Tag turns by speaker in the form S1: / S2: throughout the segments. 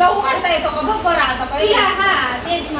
S1: तुला उघडता येतो का बघ बरं आता पहिले
S2: तिला हा तेच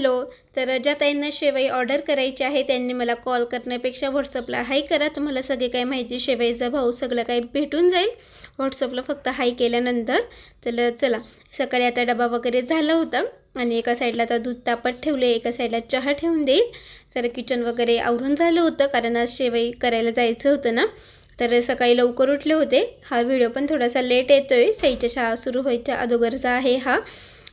S2: मला हॅलो तर ज्या ताईंना शेवई ऑर्डर करायची आहे त्यांनी मला कॉल करण्यापेक्षा व्हॉट्सअपला हाय करा तुम्हाला सगळे काही माहिती शेवईचा भाऊ सगळं काही भेटून जाईल. व्हॉट्सअपला फक्त हाय केल्यानंतर तर चला सकाळी आता डबा वगैरे झाला होता आणि एका साईडला आता दूध तापत ठेवले एका साईडला चहा ठेवून देईल. तर किचन वगैरे आवरून झालं होतं कारण आज शेवई करायला जायचं होतं ना. तर सकाळी लवकर उठले होते. हा व्हिडिओ पण थोडासा लेट येतो आहे सईच्या शाळा सुरू व्हायच्या अगोदरचा आहे हा.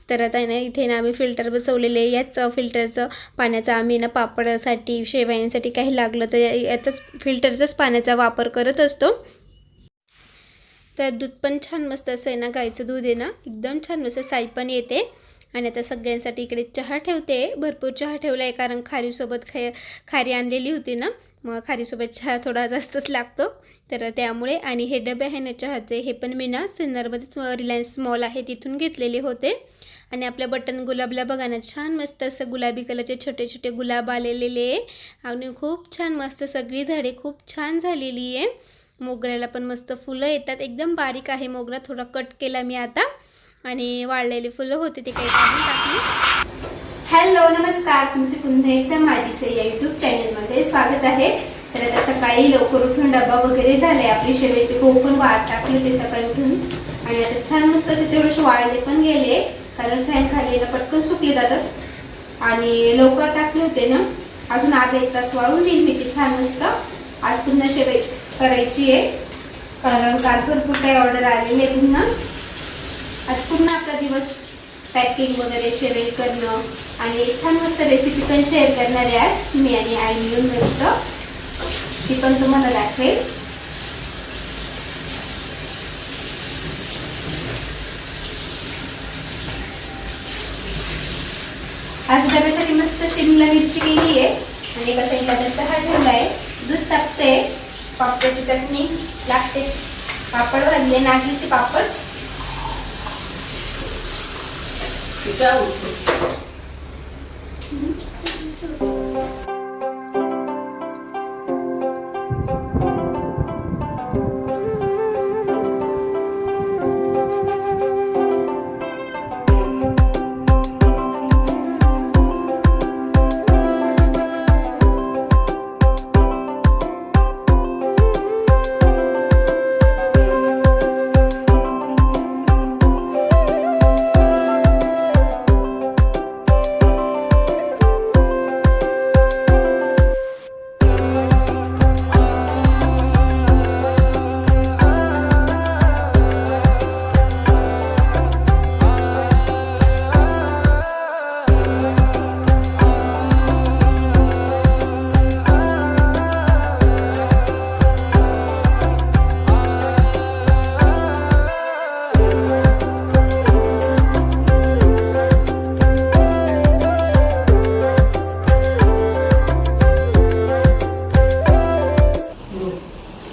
S2: तर आता ना इथे ना आम्ही फिल्टर बसवलेले आहे. याच फिल्टरचं पाण्याचा आम्ही ना पापडासाठी शेवयांसाठी काही लागलं तर याचाच फिल्टरचाच पाण्याचा वापर करत असतो. तर दूध पण छान मस्त असं आहे ना गाईचं दूध आहे ना एकदम छान मस्त साई पण येते. आणि आता सगळ्यांसाठी इकडे चहा ठेवते. भरपूर चहा ठेवला आहे कारण खारीसोबत खा खारी आणलेली होती ना मग खारीसोबत चहा थोडा जास्तच लागतो. तर त्यामुळे आणि हे डबे आहे ना चहाचे हे पण मी ना सिन्नरमध्येच रिलायन्स मॉल आहे तिथून घेतलेले होते. आणि आपल्या बटन गुलाबला बघा ना छान मस्त असं गुलाबी कलरचे छोटे छोटे गुलाब आलेले आहे. आणि खूप छान मस्त सगळी झाडे खूप छान झालेली आहे. मोगऱ्याला पण मस्त फुलं येतात. एकदम बारीक आहे मोगरा थोडा कट केला मी आता. आणि वाळलेली फुलं होती ते काही काढून टाकली. हॅलो नमस्कार. तुमचे पुन्हा एकदा माझी सई या यूट्यूब चॅनलमध्ये स्वागत आहे. तर आता सकाळी लवकर उठून डबा वगैरे झाले आपली शेवेचे कोकण वाढ टाकले ते सकाळी उठून. आणि आता छान मस्त असे तेवढेसे वाळले पण गेले. कारण फॅन खाली ना पटकन सुकले जातात. आणि लवकर टाकले होते ना अजून अर्धा एक तास वाळून देईल मी ते छान मस्त. आज पुन्हा शेवई करायची आहे. कारण काल भरपूर काही ऑर्डर आलेली आहे पुन्हा. आज पुन्हा आपला दिवस पॅकिंग वगैरे शेवई करणं आणि छान मस्त रेसिपी पण शेअर करणार आहे आज मी आणि आई मिळून मस्त. ती पण तुम्हाला दाखवेल. आज डब्यासाठी मस्त शिमला मिरची केली आहे. आणि एका साईडला तर चहा ठेवला आहे. दूध तापते पापड्याची चटणी लागते. पापड भाजले नागलीचे पापड.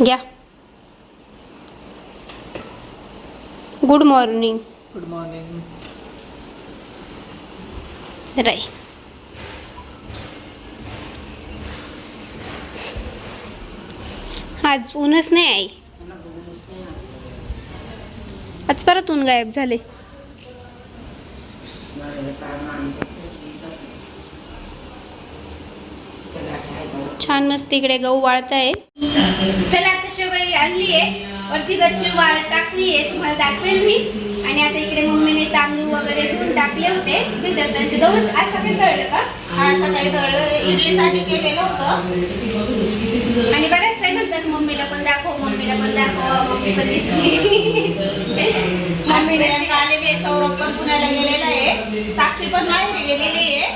S2: घ्या. Good morning
S1: good morning
S2: Rai. आज ऊनच नाही आई. आज परत ऊन गायब झाले. छान मस्त इकडे गहू वाळत आहे चला आता शेवई आणली आहे वरती गच्ची वाळ टाकली आहे तुम्हाला दाखवेल मी. आणि आता इकडे मम्मीने तांदूळ वगैरे धुवून टाकले होते. आणि ते दळून आज सगळे दळलं का?
S1: हा सकाळी दळलं. इडलीसाठी केलेलं होतं.
S2: आणि बऱ्याच काही म्हणतात मम्मीला पण दाखव मम्मीला पण दाखव. मम्मी पण दिसली.
S1: मम्मीने आणि आलेली आहे सौरभ पण पुण्याला गेलेला आहे. साक्षी पण माहेरी गेलेली आहे.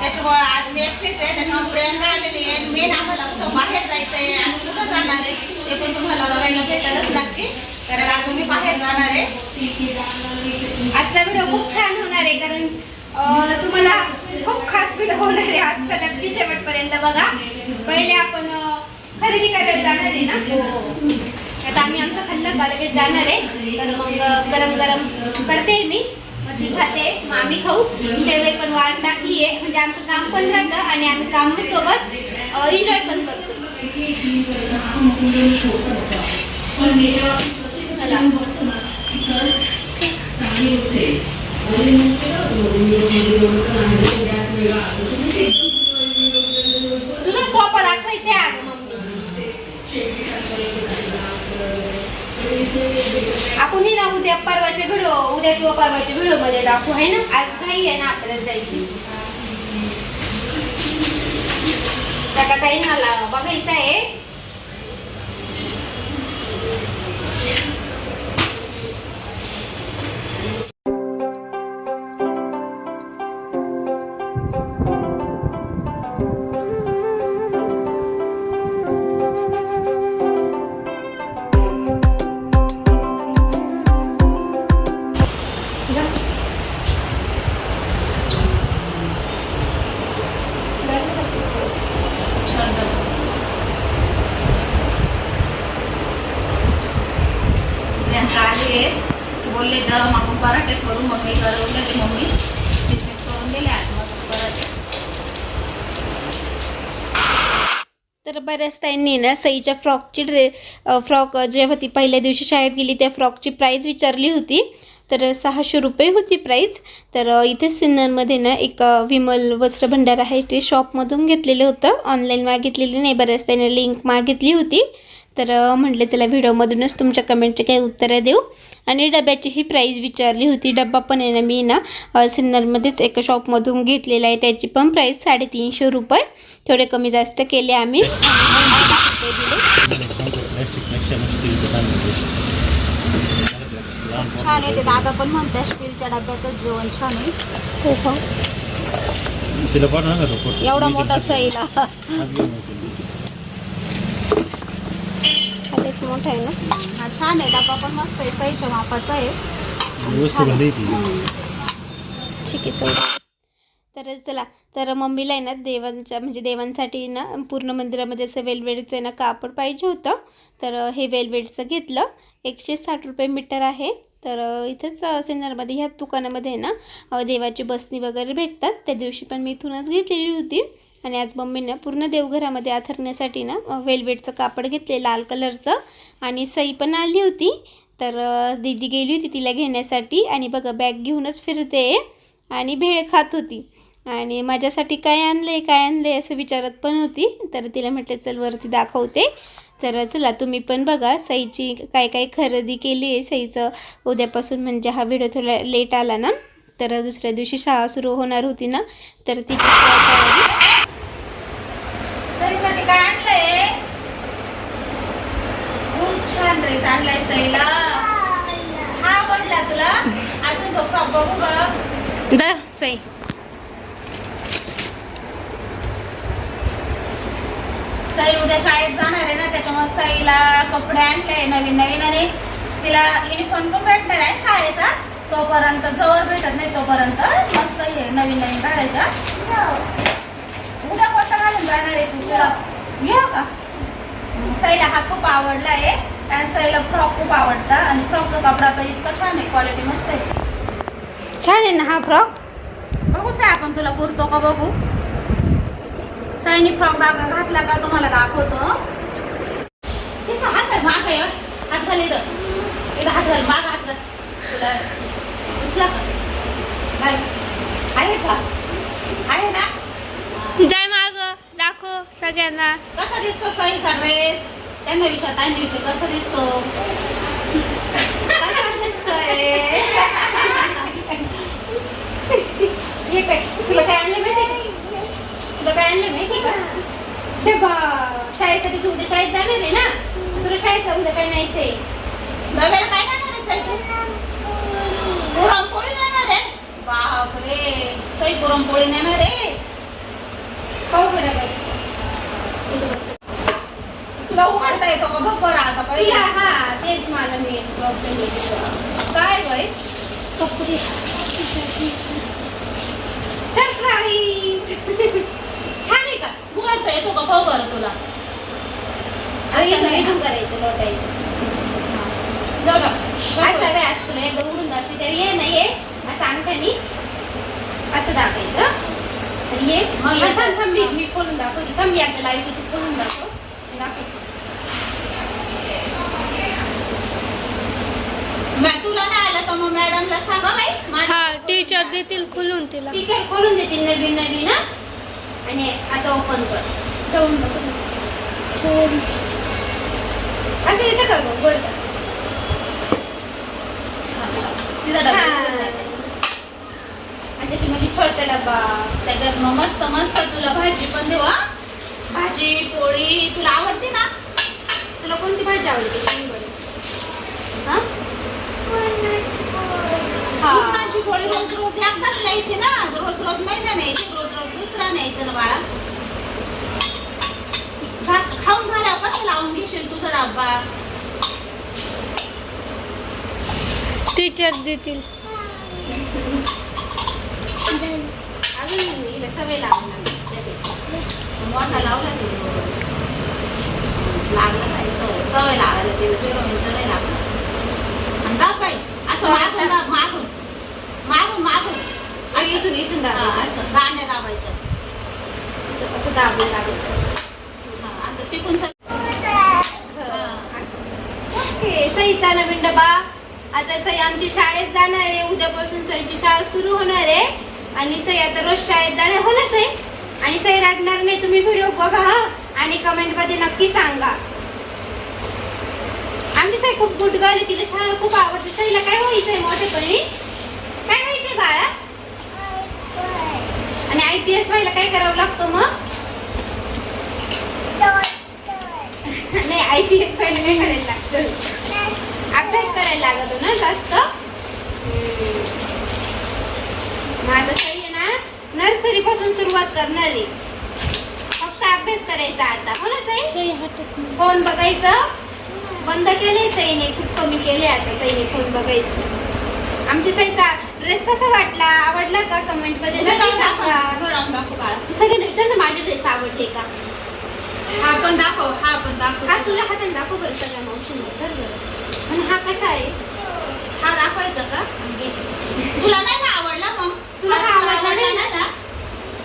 S1: त्याच्यामुळे आज मी एकटीच आहे त्याच्यामुळे प्रेरणा आलेली आहे. मेन आम्हाला कसं बाहेर जायचंय आणि कुठं जाणार आहे ते पण तुम्हाला बघायला भेटायलाच लागते कारण आज मी बाहेर जाणार आहे.
S2: आजचा व्हिडिओ खूप छान होणार आहे कारण तुम्हाला खूप खास व्हिडिओ होणार आहे आजचा नक्की शेवटपर्यंत बघा. पहिले आपण खरेदी करायला जाणार आहे ना? आता आम्ही आमचं खाल्लं का लगेच जाणार आहे. तर मग गरम गरम करते मी. ती खाते मग आम्ही खाऊ. शेवे पण वाढ टाकली आहे म्हणजे आमचं काम पण राहतं आणि आम्ही काम सोबत एन्जॉय पण करतो. तुझं तुझा सोपा आहे अगं मम्मी. आपण ना उद्या परवाच्या व्हिडिओ उद्या किंवा परवाच्या व्हिडिओमध्ये दाखवू आहे ना? आज घाई आहे ना आपल्याला जायची. त्याला काही ना बघायचं आहे बऱ्याच ताईंनी ना सईच्या फ्रॉकची ड्रे फ्रॉक जेव्हा ती पहिल्या दिवशी शाळेत गेली त्या फ्रॉकची प्राईज विचारली होती. तर सहाशे रुपये होती प्राईज. तर इथे सिन्नरमध्ये ना एक विमल वस्त्र भंडार आहे ते शॉपमधून घेतलेलं होतं. ऑनलाईन मागितलेली नाही बऱ्याच ताईने लिंक मागितली होती. तर म्हटलं चला व्हिडिओमधूनच तुमच्या कमेंटचे काही उत्तरं देऊ. आणि डब्याची ही प्राईज विचारली होती. डब्बा पण आहे ना मी ना सिन्नरमध्येच एका शॉपमधून घेतलेला आहे. त्याची पण प्राईस साडेतीनशे रुपये. थोडे कमी जास्त केले आम्ही.
S1: छान आहे ते. दादा पण म्हणतात स्टीलच्या डब्यातच जेवण छान आहे.
S3: फोटो
S1: एवढा मोठा सईला
S2: खालीच मोठा आहे ना?
S1: हा छान आहे. डब्बा पण मस्त आहे. सईच्या मापाचा आहे.
S2: ठीक आहे चौदा तर चला. तर मम्मीला आहे ना देवांच्या म्हणजे देवांसाठी ना पूर्ण मंदिरामध्ये असं वेलवेडचं आहे ना कापड पाहिजे होतं. तर हे वेलवेडचं घेतलं. एकशे साठ रुपये मीटर आहे. तर इथंच सिन्नरमध्ये ह्याच दुकानामध्ये आहे ना देवाची बसणी वगैरे भेटतात. त्या दिवशी पण मी इथूनच घेतलेली होती. आणि आज मम्मीनं पूर्ण देवघरामध्ये आथरण्यासाठी ना वेलवेटचं कापड घेतले लाल कलरचं. आणि सई पण आली होती. तर दीदी गेली होती तिला घेण्यासाठी. आणि बघा बॅग घेऊनच फिरते. आणि भेळ खात होती. आणि माझ्यासाठी काय आणले काय आणले असं विचारत पण होती. तर तिला म्हटलं चल वरती दाखवते. तर चला तुम्ही पण बघा सईची काय काय खरेदी केली आहे. सईचं उद्यापासून म्हणजे हा व्हिडिओ थोडा लेट आला ना तर दुसऱ्या दिवशी शाळा सुरू होणार होती ना तर तिची
S1: सईसाठी काय आणलंय? खूप छान ड्रेस आणलाय सईला. हा आवडला तुला? अजून तो फ्रॉक बघू बघ.
S2: दर सई.
S1: सई उद्या शाळेत जाणार आहे ना त्याच्यामुळे सईला कपडे आणले नवीन नवीन आणि तिला युनिफॉर्म पण भेटणार आहे शाळेचा. तोपर्यंत जवळ भेटत नाही तोपर्यंत मस्त हे नवीन नवीन घालायच्या जाणार आहे तू तुला घेऊ का? सईला हा खूप आवडला आहे. आणि सईला फ्रॉक खूप आवडता. आणि फ्रॉकचा कपडा तर इतका छान आहे. क्वालिटी मस्त आहे.
S2: छान आहे ना हा फ्रॉक?
S1: बघू साय आपण तुला पुरतो का बघू? साईनी फ्रॉक दाखव घातला का तुम्हाला दाखवतो. हे हात आहे माग आहे हात घाल इथं. इथं हात घाल माग हात घाल. तुला दिसला का? घाल आहे का? आहे ना?
S2: दाखव सगळ्यांना.
S1: कसा दिसतो सईचा ड्रेस त्यांना विचार त्यांनी विचार कसा दिसतो? कसा दिसतोय?
S2: काय तुला काय आणलं माहिती तुला काय आणलं माहिती का? ते बा शाळेसाठी तू उद्या शाळेत जाणार आहे ना? तुला शाळेत उद्या काय न्यायचंय
S1: नव्याला काय करणार सई? तू पुरणपोळी नेणार आहे? बापरे सई पुरणपोळी नेणार आहे?
S2: बाई
S1: उघडता येतो का? बघ बरं आता
S2: तिला
S1: पहिले
S2: हा तेच मला मेन प्रॉब्लेम आहे
S1: काय बाई
S2: कपडे. सरप्राईज छान आहे का?
S1: उघडता येतो का? बघ बरं तुला. असं नाही. ना.
S2: करायचं लोटायचं.
S1: जरा
S2: असं वे असं तुला एकदा जाते त्यावेळी ये नाही ये. असं अंगठ्यानी. असं
S1: मग
S2: हा. थांब थांब मी मी खोलून दाखवते थांब मी एकदा लाईव्ह तू खोलून दाखव दाखव
S1: मॅ- तुला नाही आलं तर मग मॅडमला सांगा। बाई मा-
S4: हा टीचर देतील खुलून तिला.
S2: टीचर खोलून देतील नवीन नवीन आणि आता ओपन कर. जाऊन बघ. असं येतं का गोड. का?
S1: डबा.
S2: आणि त्याच्यामध्ये छोटा डब्बा
S1: त्याच्यात मग मस्त मस्त तुला भाजी पण देऊ भाजी पोळी तुला आवडते ना?
S2: तुला कोणती भाजी आवडते? सांग बरं.
S1: पुरणाची पोळी रोज रोज एकदाच न्यायची ना? रोज रोज नाही ना न्यायची रोज रोज दुसरा न्यायचं ना बाळा. भात खाऊन झाल्यावर कसं लावून घेशील तुझा डब्बा.
S4: टीचर देतील.
S2: अजून हिला सवय लावणार
S1: मोठा लावला ते लागला काय सवय सवय लागला ते पेरोमीन तर नाही लागलं आणि दाब बाई असं मागून मागून मागून मागून
S2: आणि इथून इथून
S1: हा, असं दांड्या दाबायच्या
S2: असं असं दाबलं
S1: लागेल असं तिकून सग-
S2: ओके सईचा नवीन डबा आता सई आमची शाळेत जाणार आहे. उद्यापासून सईची शाळा सुरू होणार आहे. आणि सई आता रोज शाळेत जाणार हो ना सई? आणि सई रडणार नाही तुम्ही व्हिडिओ बघा हा. आणि कमेंटमध्ये नक्की सांगा. आमची सई खूप गुड झाली तिला शाळा खूप आवडते. सईला काय व्हायचंय मोठेपणी काय व्हायचंय बाळा? आणि आय पी एस व्हायला काय करावं लागतं मग? नाही आय पी एस व्हायला काय करायला लागतं. अभ्यास करायला लागतो ना जास्त? आता सही आहे ना? नर्सरी पासून सुरुवात करणार. आहे फक्त अभ्यास करायचा आता. हो ना सई?
S4: सही हातात नाही.
S2: फोन बघायचं? बंद केले सईने. खूप कमी केले आता सईने फोन बघायचं. आमची सईचा ड्रेस कसा वाटला? आवडला का
S1: कमेंटमध्ये?
S2: नक्की
S1: राहून
S2: सांगा.
S1: दाखव, उभं राहून दाखव बाळा.
S2: तू सगळ्यांना विचार ना माझे ड्रेस आवडले का?
S1: हा पण दाखव हा पण दाखव.
S2: हा तुझ्या हाताने दाखव बरं सगळ्या मावशींना. बरं. आणि हा कसा आहे?
S1: हा दाखवायचा का? घे. तुला नाही ना आवडला?
S2: तुला हा आवडला नाही? ना?
S1: ना?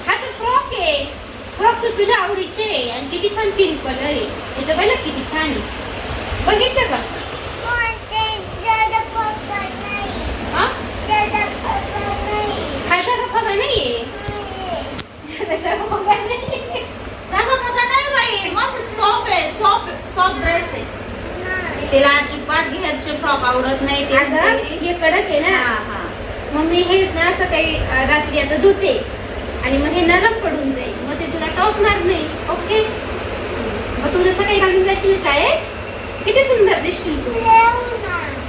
S2: हा तर फ्रॉक आहे. फ्रॉक तर तुझ्या आवडीचे आहे. आणि किती छान पिंक कलर आहे. त्याच्या पहिला किती छान आहे. बघितलं का? हा? नाहीये.
S1: जागा नाही बाई. मस्त सॉफ्ट आहे. ड्रेस आहे. तिला अजिबात घेरचे फ्रॉक आवडत नाही. ते
S2: अगं
S1: म्हणते,
S2: हे कडक आहे
S1: हा
S2: ना
S1: हा.
S2: मग मी हे ना असं काही रात्री आता धुते. आणि मग हे नरम पडून जाईल. मग ते तुला टोचणार नाही. ओके? मग तू जसं काही घालून जाशील शाळेत? किती सुंदर दिसशील तू.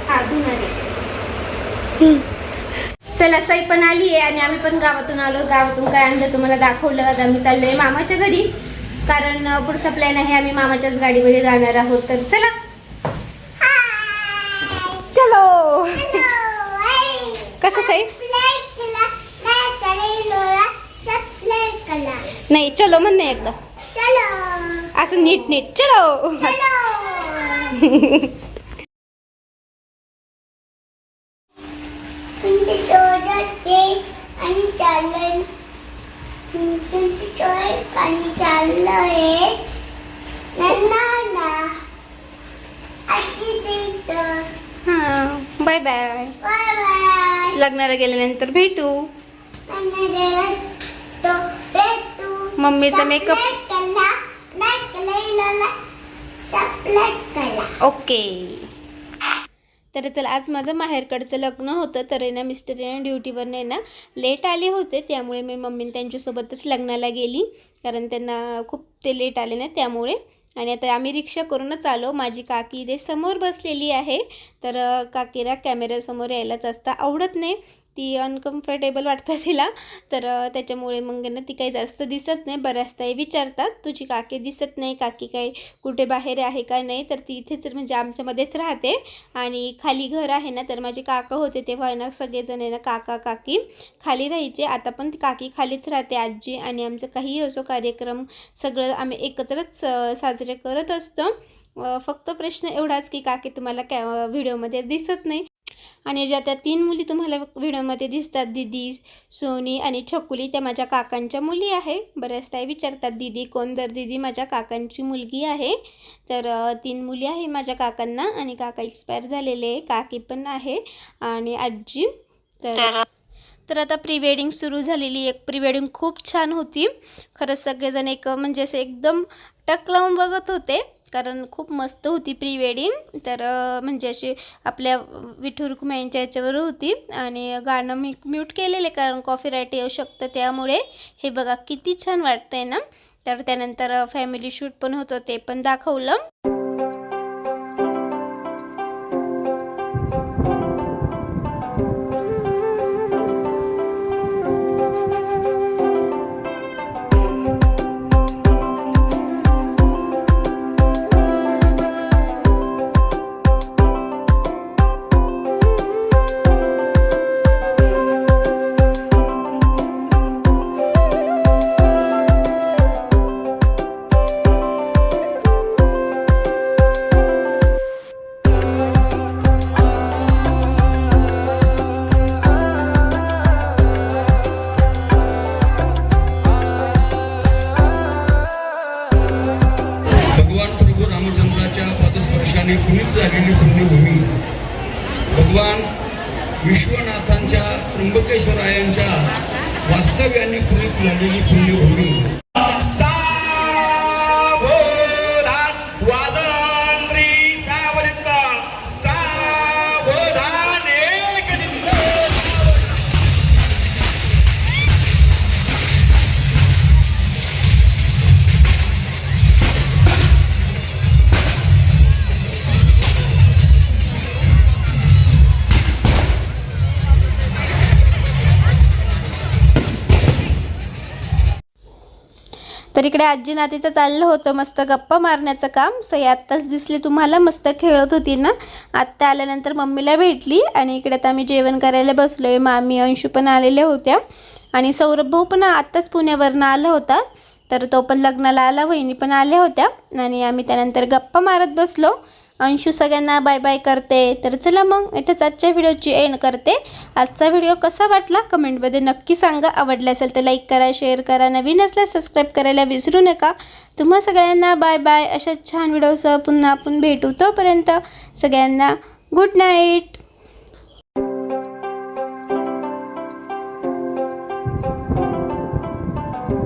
S2: हा धुणार चला सई पण आली आहे आणि आम्ही पण गावातून आलो. गावातून काय आणलं तुम्हाला दाखवलं. आता आम्ही चाललोय मामाच्या घरी. कारण पुढचा प्लॅन आहे आम्ही मामाच्याच गाडीमध्ये जाणार आहोत. तर चला. चलो. कसं सई? नाही चलो म्हण नाही एकदा. असं नीट नीट चलो हां बाय बाय
S5: बाय बाय
S2: लग्नाला गेल्यानंतर भेटू. मम्मीचा
S5: मेकअप
S2: ओके. तर चल आज माझं माहेरकडचं लग्न होतं तर ना मिस्टर आहे ना ड्युटीवरनं आहे ना लेट आले होते त्यामुळे मी मम्मीने त्यांच्यासोबतच लग्नाला गेली. कारण त्यांना खूप ते लेट आले ना त्यामुळे आणि आता आम्ही रिक्षा करूनच आलो. माझी काकी इथे समोर बसलेली आहे. तर काकीला कॅमेऱ्यासमोर यायला जास्त आवडत नाही. ती अनकम्फर्टेबल वाटतं तिला. तर त्याच्यामुळे मग ना ती काही जास्त दिसत नाही. बऱ्याचदा हे विचारतात तुझी काकी दिसत नाही? काकी काही कुठे बाहेर आहे का नाही? तर ती इथेच म्हणजे आमच्यामध्येच राहते. आणि खाली घर आहे ना तर माझे काका होते तेव्हा ना सगळेजण आहे ना काका काकी खाली राहायचे. आता पण ती काकी खालीच राहते आजी आणि आमचं काहीही असो कार्यक्रम सगळं आम्ही एकत्रच साजरे करत असतो. फक्त प्रश्न एवढाच की काकी तुम्हाला कॅ व्हिडिओमध्ये दिसत नाही. आणि ज्या त्या तीन मुली तुम्हाला व्हिडिओमध्ये दिसतात दिदी सोनी आणि छकुली त्या माझ्या काकांच्या मुली आहे. बऱ्याचदा विचारतात दिदी कोण तर? दिदी माझ्या काकांची मुलगी आहे. तर तीन मुली आहे माझ्या काकांना आणि काका एक्सपायर झालेले काकी पण आहे आणि आजी. तर तर आता प्री वेडिंग सुरू झालेली एक प्री वेडिंग खूप छान होती. खरंच सगळेजण एक म्हणजे असे एकदम टक लावून बघत होते. कारण खूप मस्त होती प्री वेडिंग तर म्हणजे अशी आपल्या विठू रुक्माईंच्या याच्यावर होती. आणि गाणं मी म्यूट केलेले कारण कॉफी राईट येऊ शकतं त्यामुळे. हे बघा किती छान वाटतंय ना. तर त्यानंतर फॅमिली शूट पण होतं ते पण दाखवलं. इकडे आजी नातीचं चाललं होतं मस्त गप्पा मारण्याचं काम. सई आत्ताच दिसली तुम्हाला मस्त खेळत होती ना? आत्ता आल्यानंतर मम्मीला भेटली आणि इकडे आता आम्ही जेवण करायला बसलो आहे मामी अंशू पण आलेल्या होत्या. आणि सौरभ भाऊ पण आत्ताच पुण्यावरनं आला होता. तर तो पण लग्नाला आला वहिनी पण आल्या होत्या. आणि आम्ही त्यानंतर गप्पा मारत बसलो. अंशू सगळ्यांना बाय बाय करते. तर चला मग इथेच आजच्या व्हिडिओची एंड करते. आजचा व्हिडिओ कसा वाटला? कमेंटमध्ये नक्की सांगा. आवडला असेल तर लाईक करा शेअर करा. नवीन असल्यास सबस्क्राईब करायला विसरू नका. तुम्हा सगळ्यांना बाय बाय अशा छान व्हिडिओसह पुन्हा आपण भेटू तोपर्यंत सगळ्यांना गुड नाईट